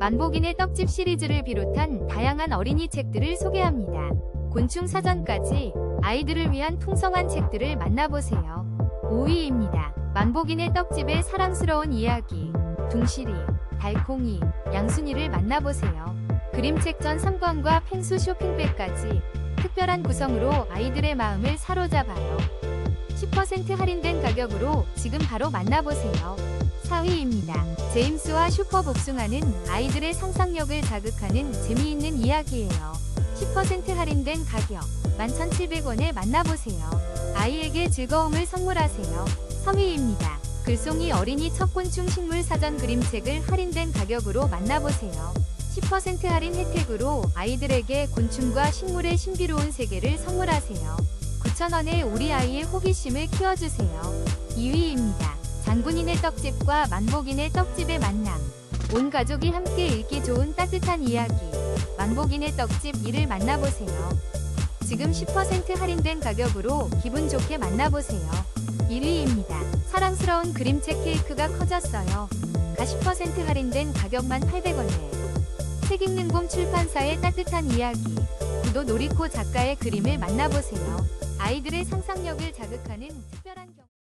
만복인의 떡집 시리즈를 비롯한 다양한 어린이 책들을 소개합니다. 곤충 사전까지 아이들을 위한 풍성한 책들을 만나보세요. 5위입니다. 만복인의 떡집의 사랑스러운 이야기. 둥실이, 달콩이, 양순이를 만나보세요. 그림책 전 3권과 펭수 쇼핑백까지 특별한 구성으로 아이들의 마음을 사로잡아요. 10% 할인된 가격으로 지금 바로 만나보세요. 4위입니다. 제임스와 슈퍼 복숭아는 아이들의 상상력을 자극하는 재미있는 이야기예요. 10% 할인된 가격 11,700원에 만나보세요. 아이에게 즐거움을 선물하세요. 3위입니다. 글송이 어린이 첩곤충 식물 사전 그림책을 할인된 가격으로 만나보세요. 10% 할인 혜택으로 아이들에게 곤충과 식물의 신비로운 세계를 선물하세요. 9,000원에 우리 아이의 호기심을 키워주세요. 2위입니다. 장군인의 떡집과 만복인의 떡집의 만남. 온 가족이 함께 읽기 좋은 따뜻한 이야기. 만복인의 떡집 1을 만나보세요. 지금 10% 할인된 가격으로 기분 좋게 만나보세요. 1위입니다. 사랑스러운 그림책 케이크가 커졌어요. 가 10% 할인된 가격만 800원에. 책 읽는 곰 출판사의 따뜻한 이야기. 구도 노리코 작가의 그림을 만나보세요. 아이들의 상상력을 자극하는 특별한 경험.